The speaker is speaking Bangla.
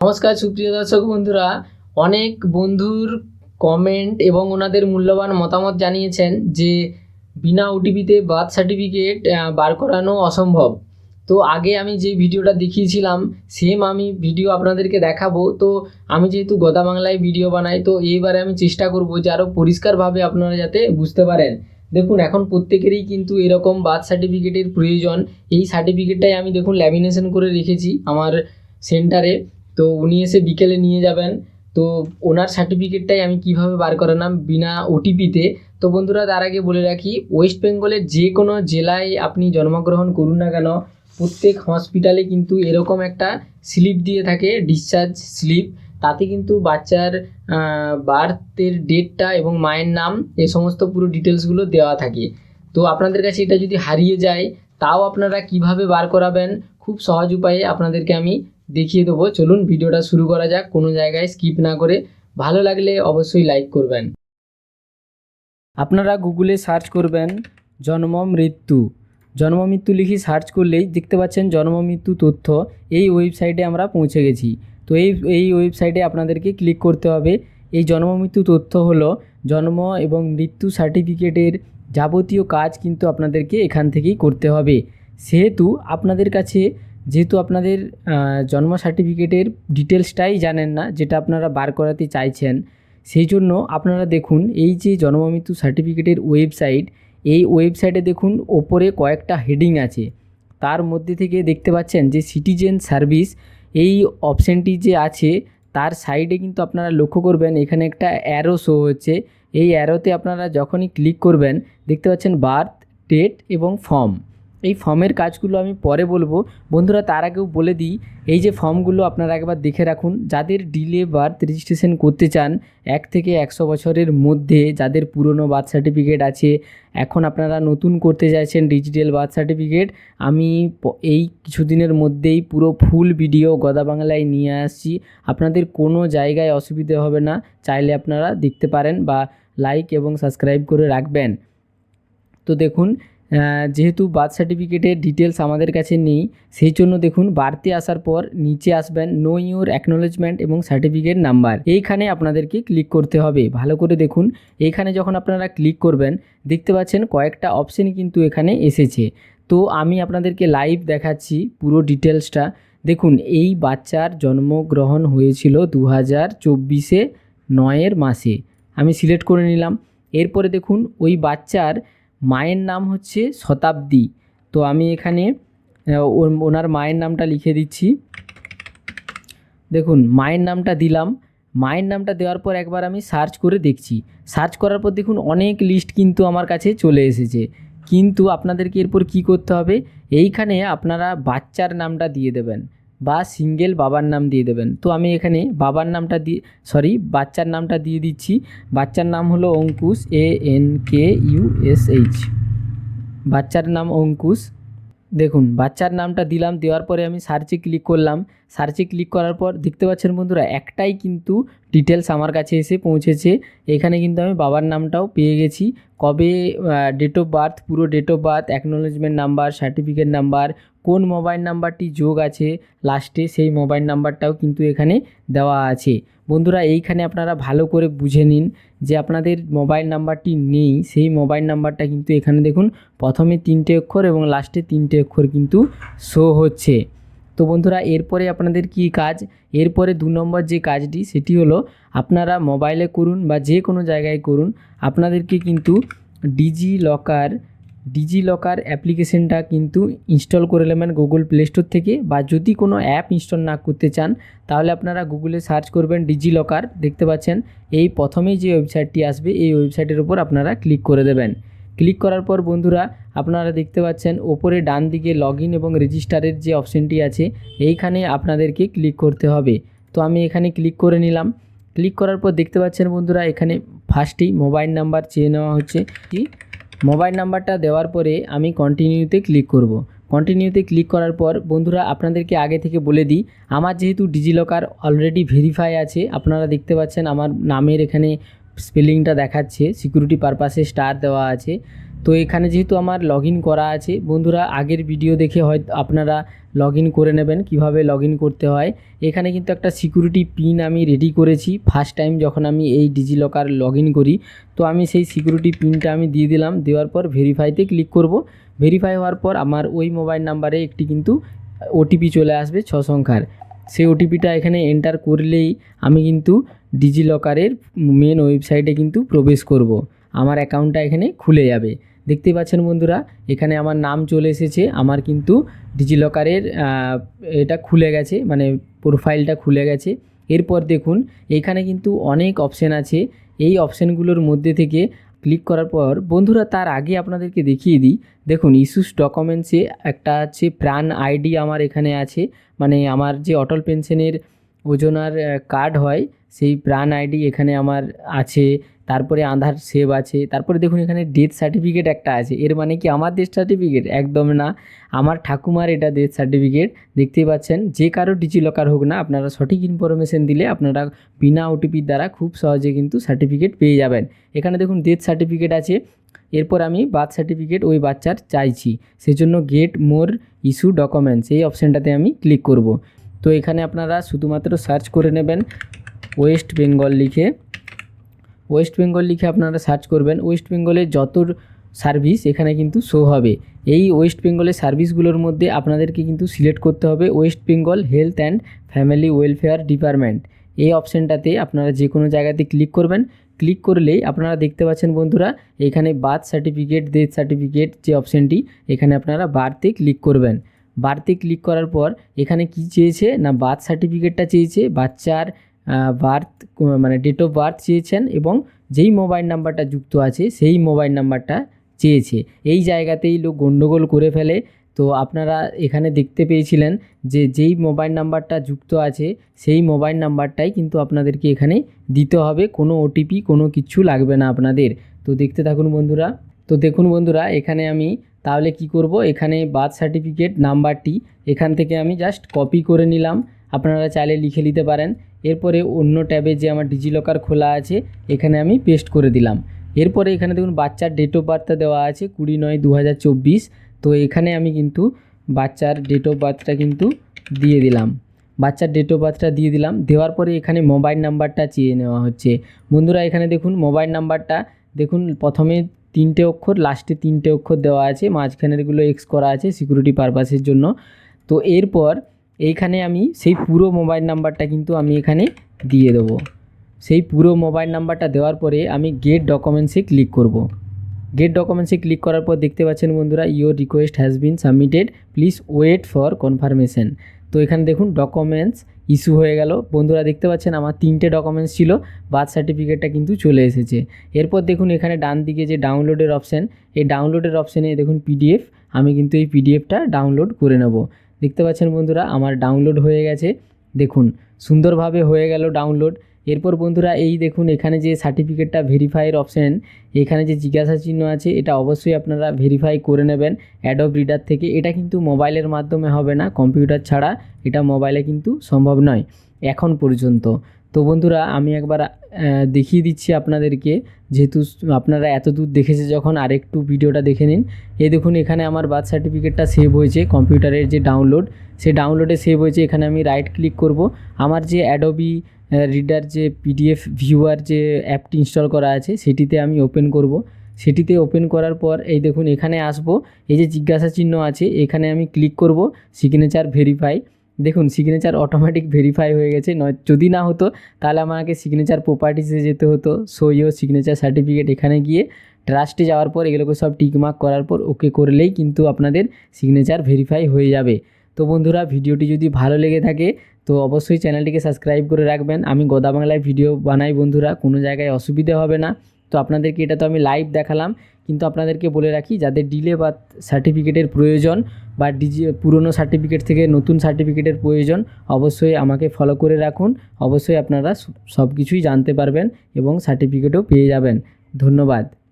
নমস্কার, সুপ্রিয় দর্শক বন্ধুরা। অনেক বন্ধুর কমেন্ট এবং ওনাদের মূল্যবান মতামত জানিয়েছেন যে, বিনা ওটিপিতে বার্থ সার্টিফিকেট বার করানো অসম্ভব। তো আগে আমি যে ভিডিওটা দেখিয়েছিলাম সেম আমি ভিডিও আপনাদেরকে দেখাবো। তো আমি যেহেতু গদা বাংলায় ভিডিও বানাই, তো এইবারে আমি চেষ্টা করব যে আরও পরিষ্কারভাবে আপনারা যাতে বুঝতে পারেন। দেখুন, এখন প্রত্যেকেরই কিন্তু এরকম বার্থ সার্টিফিকেটের প্রয়োজন। এই সার্টিফিকেটটাই আমি দেখুন ল্যামিনেশন করে রেখেছি আমার সেন্টারে তো উনি এসে বিকেলে নিয়ে যাবেন। তো ওনার সার্টিফিকেটটাই আমি কীভাবে বার করালাম বিনা ওটিপিতে তো বন্ধুরা তার আগে বলে রাখি ওয়েস্ট বেঙ্গলের যে কোনো জেলায় আপনি জন্মগ্রহণ করুন না কেন, প্রত্যেক হসপিটালে কিন্তু এরকম একটা স্লিপ দিয়ে থাকে ডিসচার্জ স্লিপ। তাতে কিন্তু বাচ্চার বার্থের ডেটটা এবং মায়ের নাম, এ সমস্ত পুরো ডিটেলসগুলো দেওয়া থাকে। তো আপনাদের কাছে এটা যদি হারিয়ে যায়, তাও আপনারা কীভাবে বার করাবেন, খুব সহজ উপায়ে আপনাদেরকে আমি দেখিয়ে দেবো। চলুন ভিডিওটা শুরু করা যাক। কোনো জায়গায় স্কিপ না করে ভালো লাগলে অবশ্যই লাইক করবেন। আপনারা গুগলে সার্চ করবেন জন্ম, মৃত্যু। জন্ম, মৃত্যু লিখি সার্চ করলেই দেখতে পাচ্ছেন জন্ম, মৃত্যু তথ্য এই ওয়েবসাইটে আমরা পৌঁছে গেছি। তো এই এই ওয়েবসাইটে আপনাদেরকে ক্লিক করতে হবে। এই জন্ম, মৃত্যু তথ্য হলো জন্ম এবং মৃত্যু সার্টিফিকেটের যাবতীয় কাজ কিন্তু আপনাদেরকে এখান থেকেই করতে হবে। সেহেতু আপনাদের কাছে যেহেতু আপনাদের জন্ম সার্টিফিকেটের ডিটেলসটাই জানেন না, যেটা আপনারা বার করাতে চাইছেন, সেই জন্য আপনারা দেখুন, এই যে জন্ম মৃত্যু সার্টিফিকেটের ওয়েবসাইট এই ওয়েবসাইটে দেখুন, ওপরে কয়েকটা হেডিং আছে। তার মধ্যে থেকে দেখতে পাচ্ছেন যে সিটিজেন সার্ভিস এই অপশানটি যে আছে, তার সাইডে কিন্তু আপনারা লক্ষ্য করবেন, এখানে একটা অ্যারো শো হচ্ছে। এই অ্যারোতে আপনারা যখনই ক্লিক করবেন, দেখতে পাচ্ছেন বার্থ ডেট এবং ফর্ম এই ফর্মের কাজগুলো আমি পরে বলব। বন্ধুরা, তার আগেও বলে দিই, এই যে ফর্মগুলো আপনারা একবার দেখে রাখুন। যাদের ডিলে বার্থ রেজিস্ট্রেশন করতে চান, এক থেকে একশো বছরের মধ্যে যাদের পুরনো বার্থ সার্টিফিকেট আছে, এখন আপনারা নতুন করতে চাইছেন ডিজিটাল বার্থ সার্টিফিকেট, আমি এই কিছুদিনের মধ্যেই পুরো ফুল ভিডিও গদা বাংলায় নিয়ে আসছি। আপনাদের কোনো জায়গায় অসুবিধে হবে না, চাইলে আপনারা দেখতে পারেন বা লাইক এবং সাবস্ক্রাইব করে রাখবেন। তো দেখুন যেহেতু বার্থ সার্টিফিকেটের ডিটেলস আমাদের কাছে নেই, সেই জন্য দেখুন বাড়তে আসার পর নিচে আসবেন নো ইউর অ্যাকনোলেজমেন্ট এবং সার্টিফিকেট নাম্বার এইখানে আপনাদেরকে ক্লিক করতে হবে। ভালো করে দেখুন, এইখানে যখন আপনারা ক্লিক করবেন, দেখতে পাচ্ছেন কয়েকটা অপশন কিন্তু এখানে এসেছে। তো আমি আপনাদেরকে লাইভ দেখাচ্ছি পুরো ডিটেলসটা দেখুন, এই বাচ্চার জন্মগ্রহণ হয়েছিল দু হাজার চব্বিশে নয়ের মাসে। আমি সিলেক্ট করে নিলাম। এরপরে দেখুন, ওই বাচ্চার মায়ের নাম হচ্ছে শতাব্দী। তো আমি এখানে ওনার মায়ের নামটা লিখে দিচ্ছি। দেখুন, মায়ের নামটা দিলাম। মায়ের নামটা দেওয়ার পর একবার আমি সার্চ করে দেখছি। সার্চ করার পর দেখুন, অনেক লিস্ট কিন্তু আমার কাছে চলে এসেছে। কিন্তু আপনাদেরকে এরপর কি করতে হবে? এইখানে আপনারা বাচ্চার নামটা দিয়ে দেবেন। বা সিঙ্গেল বাবার নাম দিয়ে দেবেন। তো আমি এখানে বাবার নামটা দিয়ে সরি বাচ্চার নামটা দিয়ে দিচ্ছি। বাচ্চার নাম হলো Ankush A N K U S H বাচ্চার নাম অঙ্কুশ। দেখুন, বাচ্চার নামটা দিলাম, দেওয়ার পরে আমি সার্চে ক্লিক করলাম। সার্চে ক্লিক করার পর দেখতে পাচ্ছেন বন্ধুরা, একটাই কিন্তু ডিটেলস আমার কাছে এসে পৌঁছেছে। এখানে কিন্তু আমি বাবার নামটাও পেয়ে গেছি। কবে ডেট অফ বার্থ পুরো date of birth acknowledgement number certificate number কোন মোবাইল নাম্বারটি যোগ আছে? লাস্টে সেই মোবাইল নাম্বারটাও কিন্তু এখানে দেওয়া আছে। বন্ধুরা, এইখানে আপনারা ভালো করে বুঝে নিন যে আপনাদের মোবাইল নাম্বারটি নেই, সেই মোবাইল নাম্বারটা কিন্তু এখানে দেখুন, প্রথমে তিনটে অক্ষর এবং লাস্টে তিনটে অক্ষর কিন্তু শো হচ্ছে। তো বন্ধুরা, এরপরে আপনাদের কি কাজ? এরপরে দু নম্বর যে কাজটি, সেটি হলো আপনারা মোবাইলে করুন বা যে কোনো জায়গায় করুন, আপনাদেরকে কিন্তু ডিজি লকার ডিজি লকার অ্যাপ্লিকেশনটা কিন্তু ইনস্টল করে নেবেন গুগল প্লে স্টোর থেকে বা যদি কোনো অ্যাপ ইনস্টল না করতে চান, তাহলে আপনারা গুগলে সার্চ করবেন ডিজি লকার দেখতে পাচ্ছেন? এই প্রথমেই যে ওয়েবসাইটটি আসবে, এই ওয়েবসাইটের উপর আপনারা ক্লিক করে দেবেন। ক্লিক করার পর বন্ধুরা, আপনারা দেখতে পাচ্ছেন, ওপরে ডান দিকে লগ এবং রেজিস্টারের যে অপশনটি আছে, এইখানে আপনাদেরকে ক্লিক করতে হবে। তো আমি এখানে ক্লিক করে নিলাম। ক্লিক করার পর দেখতে পাচ্ছেন বন্ধুরা, এখানে ফার্স্টেই মোবাইল নাম্বার চেয়ে নেওয়া হচ্ছে। কি মোবাইল নাম্বারটা দেওয়ার পরে আমি কন্টিনিউতে ক্লিক করব। কন্টিনিউতে ক্লিক করার পর বন্ধুরা আপনাদেরকে আগে থেকে বলে দিই, আমার যেহেতু ডিজিলকার অলরেডি ভেরিফাই আছে, আপনারা দেখতে পাচ্ছেন আমার নামের এখানে স্পেলিংটা দেখাচ্ছে সিকিউরিটি পারপাসে স্টার দেওয়া আছে তো এখানে যেহেতু আমার লগ করা আছে, বন্ধুরা আগের ভিডিও দেখে হয়তো আপনারা লগ করে নেবেন, কীভাবে লগ করতে হয়। এখানে কিন্তু একটা সিকিউরিটি পিন আমি রেডি করেছি। ফার্স্ট টাইম যখন আমি এই ডিজিলকার লগ করি, তো আমি সেই সিকিউরিটি পিনটা আমি দিয়ে দিলাম। দেওয়ার পর ভেরিফাইতে ক্লিক করব। ভেরিফাই হওয়ার পর আমার ওই মোবাইল নাম্বারে একটি কিন্তু ওটিপি চলে আসবে ছ সংখ্যার সেই ওটিপিটা এখানে এন্টার করলেই আমি কিন্তু ডিজিলকারের মেন ওয়েবসাইটে কিন্তু প্রবেশ করব। আমার অ্যাকাউন্টটা এখানে খুলে যাবে। দেখতেই পাচ্ছেন বন্ধুরা, এখানে আমার নাম চলে এসেছে, আমার কিন্তু ডিজিলকারের এটা খুলে গেছে মানে প্রোফাইলটা খুলে গেছে। এরপর দেখুন, এখানে কিন্তু অনেক অপশান আছে, এই অপশানগুলোর মধ্যে থেকে ক্লিক করার পর, বন্ধুরা তার আগে আপনাদেরকে দেখিয়ে দিই, দেখুন ইস্যুস ডকুমেন্টসে একটা আছে প্রাণ আইডি আমার এখানে আছে মানে আমার যে অটল পেনশনের ওজনার কার্ড হয়, সেই প্রাণ আইডি এখানে আমার আছে তারপরে আধার সেভ আছে, তারপরে দেখুন এখানে ডেথ সার্টিফিকেট একটা আছে, এর মানে কি আমার ডেথ সার্টিফিকেট একদম না, আমার ঠাকুমার এটা ডেথ সার্টিফিকেট দেখতেই পাচ্ছেন, যে কারও ডিজিলকার হোক না, আপনারা সঠিক ইনফরমেশন দিলে আপনারা বিনা ওটিপির দ্বারা খুব সহজে কিন্তু সার্টিফিকেট পেয়ে যাবেন। এখানে দেখুন ডেথ সার্টিফিকেট আছে, এরপর আমি বার্থ সার্টিফিকেট ওই বাচ্চার চাইছি, সেজন্য গেট মোর ইস্যু ডকুমেন্টস এই অপশানটাতে আমি ক্লিক করব। তো এখানে আপনারা শুধুমাত্র সার্চ করে নেবেন ওয়েস্ট বেঙ্গল লিখে ওয়েস্ট বেঙ্গল লিখে আপনারা সার্চ করবেন। ওয়েস্ট বেঙ্গলের যত সার্ভিস এখানে কিন্তু শো হবে। এই ওয়েস্ট বেঙ্গলের সার্ভিসগুলোর মধ্যে আপনাদেরকে কিন্তু সিলেক্ট করতে হবে West Bengal health and family welfare department এই অপশানটাতে আপনারা যে কোনো জায়গাতে ক্লিক করবেন। ক্লিক করলেই আপনারা দেখতে পাচ্ছেন বন্ধুরা, এখানে বার্থ সার্টিফিকেট ডেথ সার্টিফিকেট যে অপশানটি এখানে আপনারা বার্থে ক্লিক করবেন। বার্থে ক্লিক করার পর এখানে কি চেয়েছে? না বার্থ সার্টিফিকেটটা চেয়েছে, বাচ্চার বার্থ মানে ডেট অফ বার্থ চেয়েছেন এবং যেই মোবাইল নাম্বারটা যুক্ত আছে, সেই মোবাইল নাম্বারটা চেয়েছে। এই জায়গাতেই লোক গণ্ডগোল করে ফেলে। তো আপনারা এখানে দেখতে পেয়েছিলেন যে যেই মোবাইল নাম্বারটা যুক্ত আছে, সেই মোবাইল নাম্বারটাই কিন্তু আপনাদেরকে এখানে দিতে হবে। কোনো ওটিপি কোনো কিছু লাগবে না আপনাদের। তো দেখতে থাকুন বন্ধুরা। তো দেখুন বন্ধুরা, এখানে আমি তাহলে কি করব? এখানে বার্থ সার্টিফিকেট নাম্বারটি এখান থেকে আমি জাস্ট কপি করে নিলাম। আপনারা চাইলে লিখে নিতে পারেন। এরপরে অন্য ট্যাবে যে আমার ডিজিলকার খোলা আছে, এখানে আমি পেস্ট করে দিলাম। এরপরে এখানে দেখুন বাচ্চার ডেট অফ বার্থটা দেওয়া আছে কুড়ি নয় দু তো এখানে আমি কিন্তু বাচ্চার ডেট অফ বার্থটা কিন্তু দিয়ে দিলাম। বাচ্চার ডেট অফ বার্থটা দিয়ে দিলাম। দেওয়ার পরে এখানে মোবাইল নাম্বারটা চেয়ে নেওয়া হচ্ছে। বন্ধুরা, এখানে দেখুন মোবাইল নাম্বারটা দেখুন প্রথমে তিনটে অক্ষর লাস্টে তিনটে অক্ষর দেওয়া আছে। মাঝখানেরগুলো এক্স করা আছে সিকিউরিটি পারপাসের জন্য। তো এরপর এইখানে আমি সেই পুরো মোবাইল নাম্বারটা কিন্তু আমি এখানে দিয়ে দেবো। সেই পুরো মোবাইল নাম্বারটা দেওয়ার পরে আমি গেট ডকুমেন্টসে ক্লিক করব। গেট ডকুমেন্টসে ক্লিক করার পর দেখতে পাচ্ছেন বন্ধুরা your request has been submitted please wait for confirmation তো এখানে দেখুন ডকুমেন্টস ইস্যু হয়ে গেল। বন্ধুরা, দেখতে পাচ্ছেন আমার তিনটে ডকুমেন্টস ছিল বার্থ সার্টিফিকেটটা কিন্তু চলে এসেছে। এরপর দেখুন, এখানে ডান দিকে যে ডাউনলোডের অপশান এই ডাউনলোডের অপশানে দেখুন পিডিএফ আমি কিন্তু এই পিডিএফটা ডাউনলোড করে নেব। দেখতে পাচ্ছেন বন্ধুরা, আমার ডাউনলোড হয়ে গেছে। দেখুন, সুন্দরভাবে হয়ে গেল ডাউনলোড এরপর বন্ধুরা, এই দেখুন, এখানে যে সার্টিফিকেটটা ভেরিফাইয়ের অপশান এখানে যে জিজ্ঞাসা চিহ্ন আছে, এটা অবশ্যই আপনারা ভেরিফাই করে নেবেন অ্যাডব রিডার থেকে। এটা কিন্তু মোবাইলের মাধ্যমে হবে না কম্পিউটার ছাড়া। এটা মোবাইলে কিন্তু সম্ভব নয়, এখন পর্যন্ত। তো বন্ধুরা, আমি একবার দেখিয়ে দিচ্ছি আপনাদেরকে। যেহেতু আপনারা এত দূর দেখেছে যখন, আরেকটু ভিডিওটা দেখে নিন। এই দেখুন, এখানে আমার বার্থ সার্টিফিকেটটা সেভ হয়েছে, কম্পিউটারের যে ডাউনলোড সেই ডাউনলোডে সেভ হয়েছে, এখানে আমি রাইট ক্লিক করব। আমার যে অ্যাডোবি রিডার যে পিডিএফ ভিউয়ার যে অ্যাপটি ইনস্টল করা আছে, সেটিতে আমি ওপেন করব। সেটিতে ওপেন করার পর, এই দেখুন, এখানে আসব। এই যে জিজ্ঞাসা চিহ্ন আছে, এখানে আমি ক্লিক করব সিগনেচার ভেরিফাই দেখুন সিগনেচার অটোমেটিক ভেরিফাই হয়ে গেছে। নয়, যদি না হতো, তাহলে আমাকে সিগনেচার প্রপার্টিসে যেতে হতো। সো ইও সিগনেচার সার্টিফিকেট এখানে গিয়ে ট্রাস্টে যাওয়ার পর, এগুলোকে সব টিকমার্ক করার পর ওকে করলেই কিন্তু আপনাদের সিগনেচার ভেরিফাই হয়ে যাবে। তো বন্ধুরা, ভিডিওটি যদি ভালো লেগে থাকে, তো অবশ্যই চ্যানেলটিকে সাবস্ক্রাইব করে রাখবেন। আমি গোদা বাংলায় ভিডিও বানাই বন্ধুরা, কোনো জায়গায় অসুবিধা হবে না। তো আপনাদেরকে এটা তো আমি লাইভ দেখালাম, কিন্তু আপনাদেরকে বলে রাখি, যাদের ডিলে বা সার্টিফিকেটের প্রয়োজন বা ডিজি পুরনো সার্টিফিকেট থেকে নতুন সার্টিফিকেটের প্রয়োজন, অবশ্যই আমাকে ফলো করে রাখুন। অবশ্যই আপনারা সব কিছুই জানতে পারবেন এবং সার্টিফিকেটও পেয়ে যাবেন। ধন্যবাদ।